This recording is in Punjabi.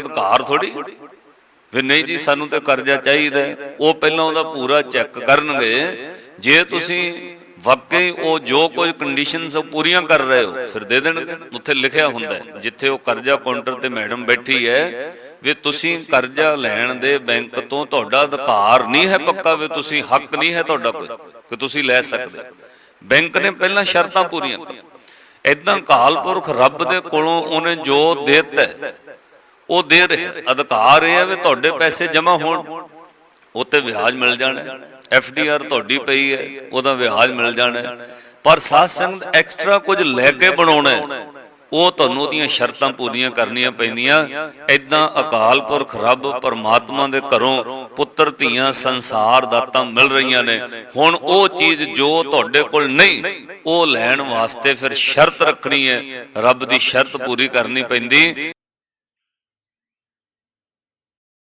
ਅਧਿਕਾਰ ਥੋੜੀ ਫਿਰ ਨਹੀਂ ਜੀ, ਸਾਨੂੰ ਤੇ ਕਰਜ਼ਾ ਚਾਹੀਦਾ ਉਹ ਪਹਿਲਾਂ ਉਹਦਾ ਪੂਰਾ ਚੈੱਕ ਕਰਨਗੇ। ਜੇ ਤੁਸੀਂ ਵਾਕਈ ਉਹ ਜੋ ਕੋਈ ਕੰਡੀਸ਼ਨਸ ਪੂਰੀਆਂ ਕਰ ਰਹੇ ਹੋ, ਫਿਰ ਦੇ ਦੇਣਗੇ। ਉੱਥੇ ਲਿਖਿਆ ਹੁੰਦਾ ਜਿੱਥੇ ਉਹ ਕਰਜ਼ਾ ਕਾਊਂਟਰ ਤੇ ਮੈਡਮ ਬੈਠੀ ਹੈ, ਵੀ ਤੁਸੀਂ ਕਰਜ਼ਾ ਲੈਣ ਦੇ ਬੈਂਕ ਤੋਂ ਤੁਹਾਡਾ ਅਧਿਕਾਰ ਨਹੀਂ ਹੈ ਪੱਕਾ, ਵੀ ਤੁਸੀਂ ਹੱਕ ਨਹੀਂ ਹੈ ਤੁਹਾਡਾ ਕੋਈ, ਕਿ ਤੁਸੀਂ ਲੈ ਸਕਦੇ। ਬੈਂਕ ਨੇ ਪਹਿਲਾਂ ਸ਼ਰਤਾਂ ਪੂਰੀਆਂ ਕਰ ਇਦਾਂ ਕਾਲਪੁਰਖ ਰੱਬ ਦੇ ਕੋਲੋਂ ਉਹਨੇ ਜੋ ਦਿੱਤਾ ਉਹ ਦੇ ਰਿਹਾ, ਅਧਿਕਾਰ ਇਹ ਹੈ ਵੀ ਤੁਹਾਡੇ ਪੈਸੇ ਜਮ੍ਹਾਂ ਹੋਣ। ਉੱਤੇ ਵਿਆਜ ਮਿਲ ਜਾਣਾ ਐਫ ਤੁਹਾਡੀ ਪਈ ਹੈ, ਉਹਦਾ ਵਿਆਜ ਮਿਲ ਜਾਣਾ ਪਰ ਸਾਧ ਸੰਗਤ ਐਕਸਟਰਾ ਕੁਝ ਲੈ ਕੇ ਬਣਾਉਣਾ ਉਹ ਤੁਹਾਨੂੰ ਉਹਦੀਆਂ ਸ਼ਰਤਾਂ ਪੂਰੀਆਂ ਕਰਨੀਆਂ ਪੈਂਦੀਆਂ। ਐਦਾਂ ਅਕਾਲ ਪੁਰਖ ਰੱਬ ਪਰਮਾਤਮਾ ਦੇ ਘਰੋਂ ਪੁੱਤਰ, ਧੀਆਂ, ਸੰਸਾਰ, ਦਾਤਾਂ ਮਿਲ ਰਹੀਆਂ ਨੇ। ਹੁਣ ਉਹ ਚੀਜ਼ ਜੋ ਤੁਹਾਡੇ ਕੋਲ ਨਹੀਂ, ਉਹ ਲੈਣ ਵਾਸਤੇ ਫਿਰ ਸ਼ਰਤ ਰੱਖਣੀ ਹੈ। ਰੱਬ ਦੀ ਸ਼ਰਤ ਪੂਰੀ ਕਰਨੀ ਪੈਂਦੀ।